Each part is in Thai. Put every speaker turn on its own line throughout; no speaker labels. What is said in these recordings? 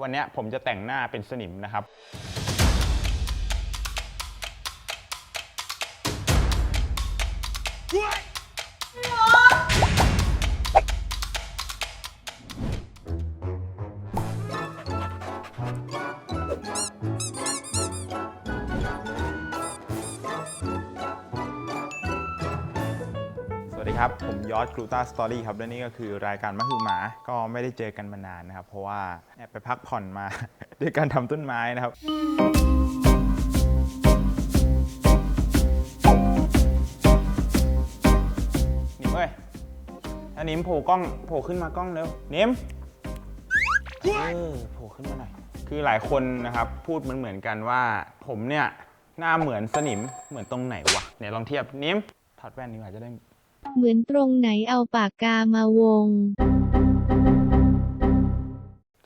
วันนี้ผมจะแต่งหน้าเป็นสนิมนะครับ ครับผมยอดกรูตาสตอรี่ครับและนี่ก็คือรายการมะฮือหมาก็ไม่ได้เจอกันมานานนะครับ เพราะว่าแอบไปพักผ่อนมา ด้วยการทำต้นไม้นะครับนิมเอ้ยอันนิมโผล่กล้องโผล่ขึ้นมากล้องเร็วนิมเออโผล่ขึ้นมาหน่อยคือหลายคนนะครับพูดเหมือนเหมือนกันว่า ผมเนี่ยหน้าเหมือนสนิมเหมือนตรงไหนวะเนี่ยลองเทียบนิมถอดแว่นดีกว่าจะได้
เหมือนตรงไหนเอาปากกามาวง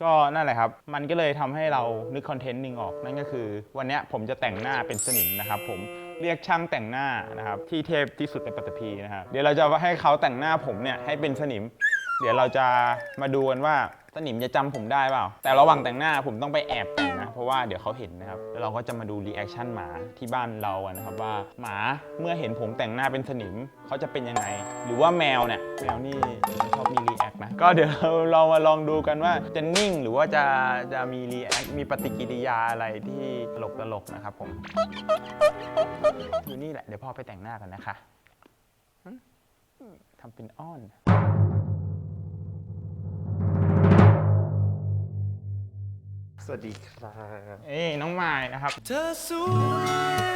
ก็นั่นแหละครับ มันก็เลยทำให้เรานึกคอนเทนต์หนึ่งออก นั่นก็คือ วันเนี้ยผมจะแต่งหน้าเป็นสนิมนะครับ ผมเรียกช่างแต่งหน้านะครับที่เทพที่สุดในปัตตภีนะครับเดี๋ยวเราจะให้เขาแต่งหน้าผมเนี่ยให้เป็นสนิม เดี๋ยวเราจะมาดูกันว่า สนิมจะจำผมได้เปล่า แต่ระหว่างแต่งหน้าผมต้องไปแอบแต่งนะ เพราะว่าเดี๋ยวเขาเห็นนะครับ แล้วเราก็จะมาดูรีแอคชั่นหมาที่บ้านเรากันนะครับว่าหมาเมื่อเห็นผมแต่งหน้าเป็นสนิมเขาจะเป็นยังไง หรือว่าแมวเนี่ยแมวนี่ชอบมีรีแอคนะ ก็เดี๋ยวเราเรามาลองดูกันว่าจะนิ่งหรือว่าจะจะมีรีแอค มีปฏิกิริยาอะไรที่ตลกตลกๆนะครับผม อยู่นี่แหละ เดี๋ยวพ่อไปแต่งหน้ากันนะคะหึทำเป็นอ้อน
สวัสดีครับ
เอ้ยน้องไม้นะครับ
เธอสวย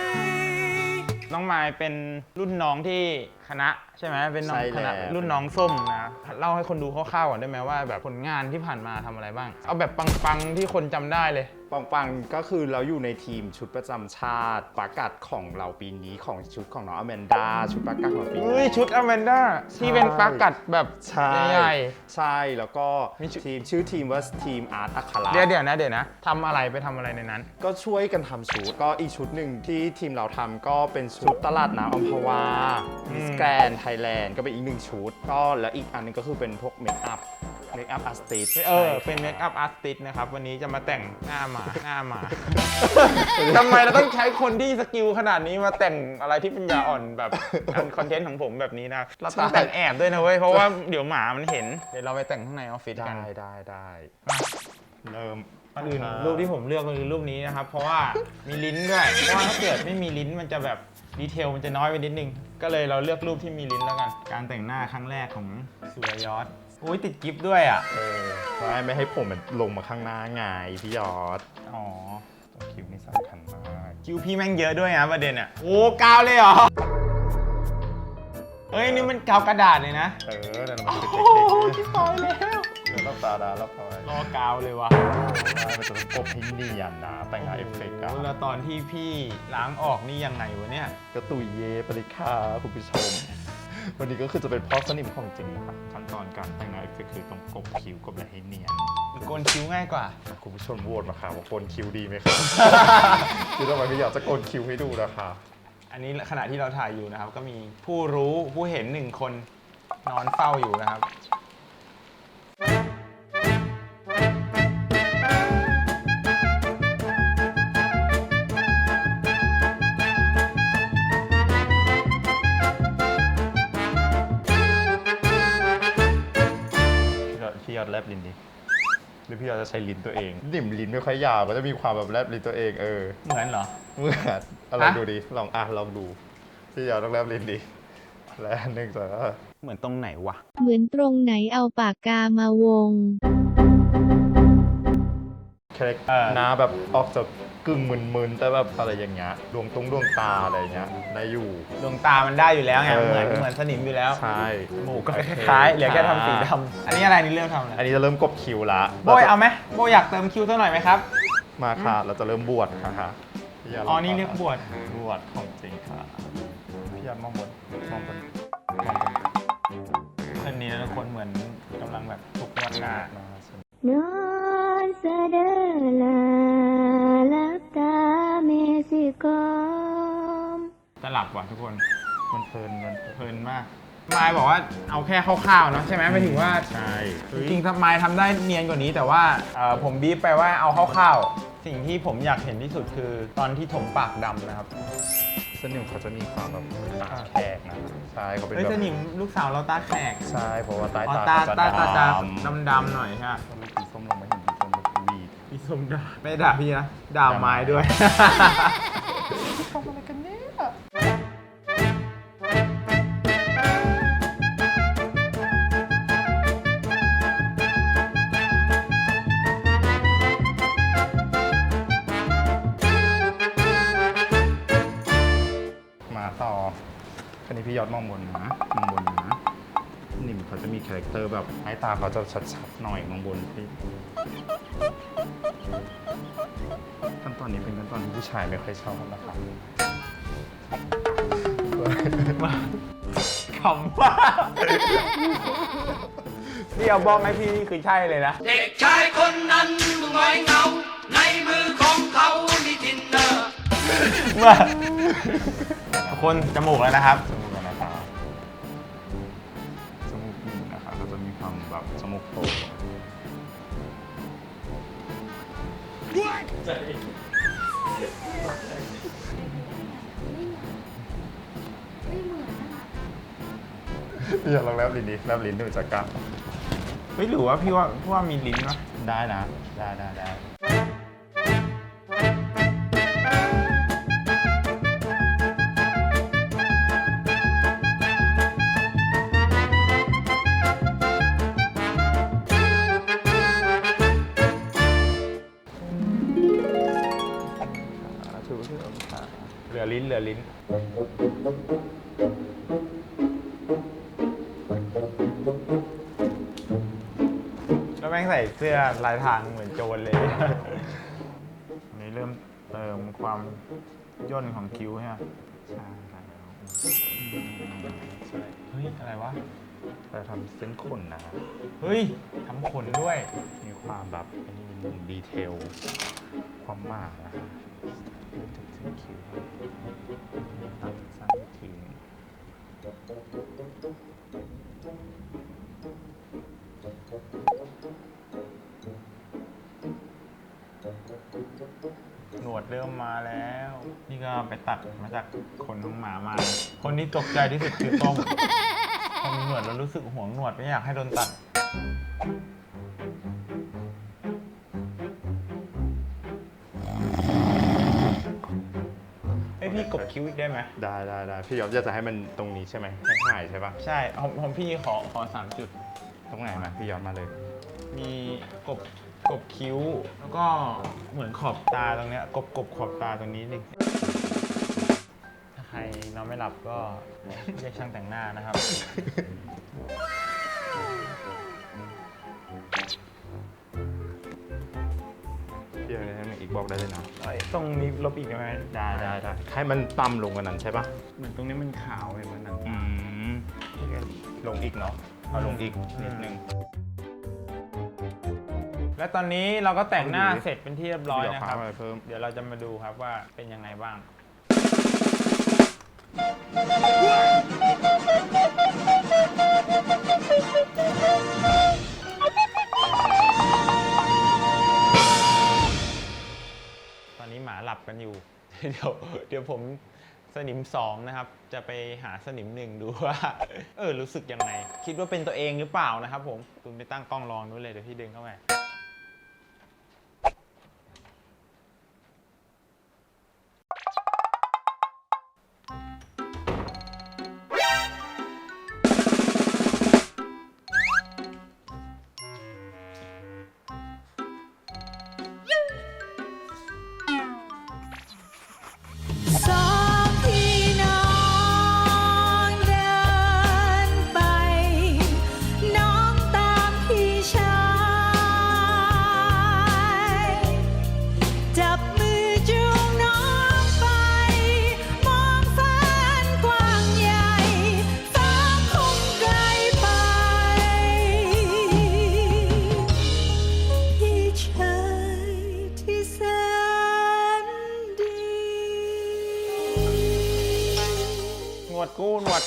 น้องไม้เป็นรุ่นน้องที่คณะใช่ไหมเป็นน้อง
ใช่
คณะ
แล้ว
รุ่นน้องส้มนะเล่าให้คนดูคร่าวๆก่อนได้ไหมว่าแบบผลงานที่ผ่านมาทำอะไรบ้าง เอาแบบปังๆที่คนจำได้เลย
ปังปังๆก็คือเราอยู่ในทีมชุดประจำชาติประกาศของเราปีนี้ของชุดของน้องอแมนดาชุดประกาศของปี
เฮ้ย
นี้
ชุดอแมนด้าที่เป็นปลากัดแบบ
ใช่
ใหญ่
ใช่แล้วก็
มีชุด
ทีมชื่อทีมว่าทีมอาร์ตอัครา
ๆเดี๋ยวเดี๋ยวนะเดี๋ยวนะทำอะไรไปทำอะไรในนั้น
ก็ช่วยกันทำชุด ก็อีกชุดหนึ่งที่ทีมเราทำก็เป็นชุดตลาดน้ำอัมพวา
อืม
มิสแกรนไทยแลนด์ก็เป็นอีกหนึ่งชุด ก็แล้วอีกอันหนึงก็คือเป็นพวกเมคอัพ เมคอัพอาร์ติส
เออ เป็นเมคอัพอาร์ติสนะครับ วันนี้จะมาแต่งหน้าหมาหน้าหมาทำไมเราต้องใช้คนที่สกิลขนาดนี้มาแต่งอะไรที่เป็นยาอ่อนแบบคอนเทนต์ของผมแบบนี้นะเราต้องแต่งแอบด้วยนะเว้ย เพราะว่าเดี๋ยวหมามันเห็น เดี๋ยวเราไปแต่งข้างในออฟฟิศกัน
ได้ได้ได้
มา
เริ่ม
ก่อนอื่นรูปที่ผมเลือกคือรูปนี้นะครับ เพราะว่ามีลิ้นด้วย เพราะว่าถ้าเกิดไม่มีลิ้นมันจะแบบดีเทลมันจะน้อยไปนิดนึง ก็เลยเราเลือกรูปที่มีลิ้นแล้วกัน การแต่งหน้าครั้งแรกของสุรยศ อุ้ยติดกิฟต์ด้วยอะ
เออไม่ไม่ให้ผมมันลงมาข้างหน้าไงพี่ยอด
อ๋อ
ตัวคิวนี่สำคัญมาก
คิวพี่แม่งเยอะด้วยนะประเด็นอะ โอ้กาวเลยเหรอ เฮ้ยนี่มันกาวกระดาษเลยนะ
เออแต่มันเป็น
โอ้
เทค
โห
นิค
ชิบหายแล้ว
เดี๋ยวเราตาดาแล้วพอย
รอกาวเลยวะ
มันจะต้องกบให้เนียนนะแต่งหน้าเอฟเฟกต์อะ
โอ้แล้วตอนที่พี่ล้างออกนี่ยังไงวะเนี่ย
ก็ตุยเย่ปริคาคุณผู้ชม วันนี้ก็คือจะเป็นพ่อสนิมของจริงค่ะขั้นตอนการแต่งหน้าเอฟเฟกต์คือต้องกบคิ้วกบอะไรให้เนียน
หรือโกนคิ้วง่ายกว่า
คุณผู้ชมโหวตมาค่ะว่าโกนคิ้วดีไหมครับคือทำไมพี่อยากจะโกนคิ้วให้ดูนะคะ
อันนี้ขณะที่เราถ่ายอยู่นะครับ ก็มีผู้รู้ผู้เห็นหนึ่งคนนอนเฝ้าอยู่นะครับ
บลิ้นดิหรือพี่ยอดจะใช้ลิ้นตัวเองดิ่มลิ้นไม่ค่อยยาวก็จะมีความแบบแลบลิ้นตัวเองเออ
เหมือนเหรอ
เมื่ออะลอง
ฮะ
ดูดิลองอะลองดูพี่ยาวต้องแลบลิ้นดิและหนึ่งสองสาม
เหมือนตรงไหนวะ
เหมือนตรงไหนเอาปากกามาวง
แค่
เออ
หน้าแบบออกจาก กึ่งมึนๆแต่แบบอะไรอย่างเงี้ยดวงตรงดวงตาอะไรเงี้ยได้อยู่
ดวงตามันได้อยู่แล้วไง
เออ
เหมือนเหมือนสนิมอยู่แล้ว
ใช่
จมูกก็คล้ายๆเหลือแค่ทำสีดำอันนี้อะไรนี่เริ่มทำอะไร
อันนี้จะเริ่มกบคิวละ
โบยเอาไหมโบยอยากเติมคิวสักหน่อยไหมครับ
มาค่ะ เราจะเริ่มบวชค่ะค่ะพี่ยา
อ๋อนี่เรียกบวช
บวชของจริงค่ะพี่ยามองบนมองบนมองบน
คนนี้นะคนเหมือนกำลังแบบถูกนวดหน้า
มาใช่ไห
ลับว่ะทุกคน
มันเพลินมันเพลิน
เพลินมากมายบอกว่าเอาแค่คร่าวๆเนอะใช่ไหมไม่ถึงว่า
ใช่
จริงๆทำมายทำได้เนียนกว่านี้ แต่ว่าเอ่อผมบีบไปว่าเอาคร่าวๆสิ่งที่ผมอยากเห็นที่สุดคือตอนที่ถมปากดำนะครับ
สนิมเขาจะมีความแบบตาแขกนะใช่เขาเป็น
เฮ้ย
แบบ
สนิมลูกสาวเราตาแขก
ใช่เพราะว่าใต้
อ๋อ
ตา
ตา
เขาจะ
ตาตาตา
ดำ
ดำๆหน่อยใช่ไหม
เมื่อกี้ส้มลงมาเห็นพี่ส้มแบบวีด
พี่ส้มด่าไม่ด่าพี่นะด่าไม้ด้วย
คันนี้พี่ยอดมองบนนะมองบนนะนิ่มเขาจะมีคาแรคเตอร์แบบสายตาเขาจะชัดๆหน่อยมองบนพี่ขั้นตอนนี้เป็นขั้นตอนที่ผู้ชายไม่ค่อยชอบนะครับ
ขำว่าพี่เอาบ้องให้พี่นี่คือใช่เลยนะ
เด็กชายคนนั้นหงอยเหงา ในมือของเขามีทินเนอร์
ว่าคนจมูกแล้วนะครับ
จมูกกันนะครับ แบบจมูกโตพี่อยากลองแลบลิ้นดิแลบลิ้นดูจากกล้าม
เฮ้ยหรือว่าพี่ว่าพี่ว่ามีลิ้นนะ
ได้นะ ได้ได้ได้ เอาค่ะ
เหลือลิ้นเหลือลิ้น แล้วแม่งใส่เสื้อลายทางเหมือนโจรเลย อันนี้เริ่มเติมความย่นของคิ้วใช่ไหม
ใช่ครับใช่
เฮ้ย อะไรวะ
แต่ทำเส้นขนนะครับ
เฮ้ยทำขนด้วย
มีความแบบอันนี้นิดนึงดีเทล ความมากนะครับเริ่มจากเส้นคิ้วตัดสั้นทิ้ง
หนวดเริ่มมาแล้ว นี่ก็ไปตัดมาจากขนของหมามา คนที่ตกใจที่สุดคือต้ม พอมีหนวดแล้วรู้สึกห่วงหนวดไม่อยากให้โดนตัด เอ้ยพี่กบคิ้วอีกได้ไหม
ได้ได้ได้พี่ยอบอยากจะให้มันตรงนี้ใช่ไหมให้หายใช่ปะ
ใช่ของของพี่ขอขอสามจุด
ตรงไหนมาพี่ยอบมาเลย
มีกบกบคิ้ว แล้วก็เหมือนขอบตาตรงเนี้ยกบกบขอบตาตรงนี้หนึ่งถ้าใครน อนไม่หลับก็เรียกช่างแต่งหน้านะครับ
พี่ยอบให้มันอีกบอกได้เลยนะ
เอ้ยตรงนี้ลบอีกได้ไหม
ได้ได้ได้ให้มันต่ำลงกว่านั้นใช่ปะ
เหมือนตรงนี้มันขาวเลยเหมือนหนัง
อืมลงอีกเนาะเอาลงอีกนิดนึง
และตอนนี้เราก็แต่งหน้าเสร็จเป็นที่เรียบร้อย
พี่ยอบ
นะครับ
พาอะไรเพิ่ม
เดี๋ยวเราจะมาดูครับว่าเป็นยังไงบ้าง ตอนนี้หมาหลับกันอยู่ เดี๋ยวเดี๋ยวผมสนิมสองนะครับ จะไปหาสนิมหนึ่งดูว่า เออ รู้สึกยังไง คิดว่าเป็นตัวเองหรือเปล่านะครับผม คุณไปตั้งกล้องรองนู้นเลยเดี๋ยวพี่ดึงเข้าไป
วด
กูหนวด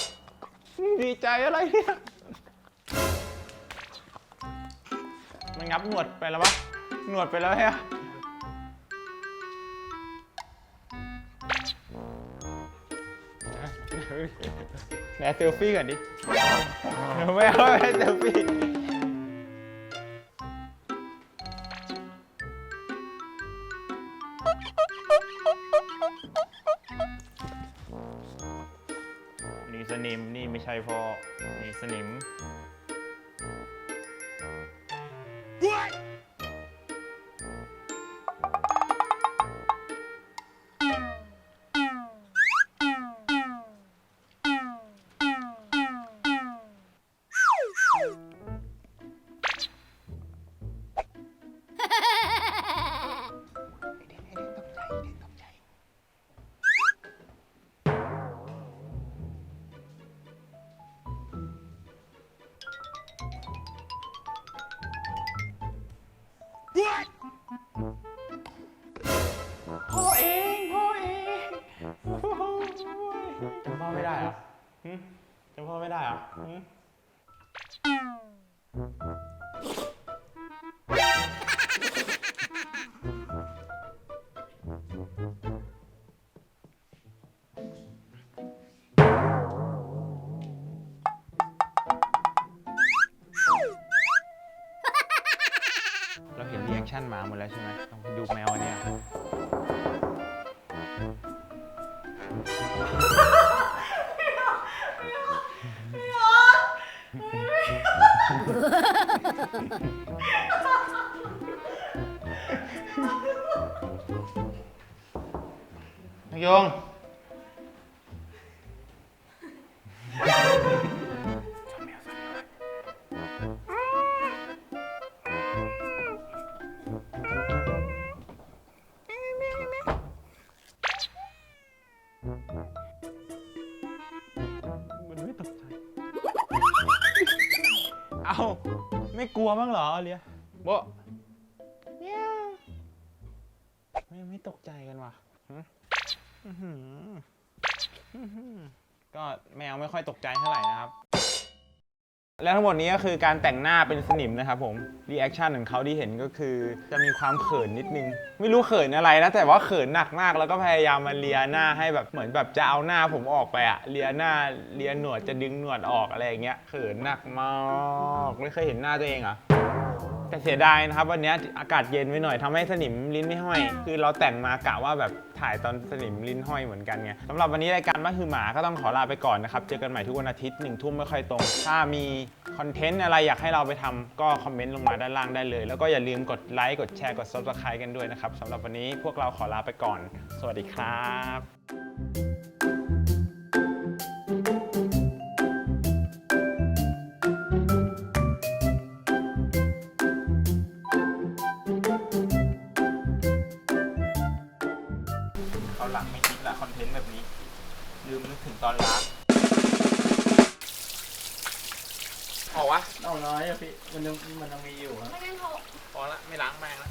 ดีใจอะไรเนี่ยมันงับหนวดไปแล้วปะหนวดไปแล้วฮะไหนเซลฟี่ก่อนดิไม่เอาไม่เซลฟี่ ไม่ใช่พอนี่สนิม ไม่ได้เหรอหึจำพ่อไม่ได้เหรอหึเราเห็นรีแอคชั่นหมาหมดแล้วใช่ไหมลองไปดูแมวอันเนี้ย นา กลัวบ้างเหรอเลียโบะเมียวไม่ไม่ตกใจกันวะหึอื้อหืออื้อหือก็แมวไม่ค่อยตกใจเท่าไหร่นะครับ แล้วทั้งหมดนี้ก็คือการแต่งหน้าเป็นสนิมนะครับผม รีแอคชั่นของเขาที่เห็นก็คือ จะมีความเขินนิดนึง ไม่รู้เขินอะไรนะ แต่ว่าเขินหนักมาก แล้วก็พยายามมาเลียหน้าให้แบบเหมือนแบบจะเอาหน้าผมออกไปอะเลียหน้าเลียหนวดจะดึงหนวดออกอะไรอย่างเงี้ยเขินหนักมากไม่เคยเห็นหน้าตัวเองอะ แต่เสียดายนะครับ วันนี้อากาศเย็นไปหน่อยทำให้สนิมลิ้นไม่ห้อย คือเราแต่งมากะว่าแบบถ่ายตอนสนิมลิ้นห้อยเหมือนกันไงสำหรับวันนี้รายการบ้านคือหมาก็ต้องขอลาไปก่อนนะครับ เจอกันใหม่ทุกวันอาทิตย์หนึ่งทุ่มไม่ค่อยตรง ถ้ามีคอนเทนต์อะไรอยากให้เราไปทำก็คอมเมนต์ลงมาด้านล่างได้เลย แล้วก็อย่าลืมกดไลค์กดแชร์กด subscribe กันด้วยนะครับสำหรับวันนี้พวกเราขอลาไปก่อน สวัสดีครับ คิดละคอนเทนต์แบบนี้ ลืมนึกถึงตอนล้างออกวะ
เอาน้อยอะพี่ มันยังมันยังมีอยู่ครับ
พอละไม่ล้างแม่งละ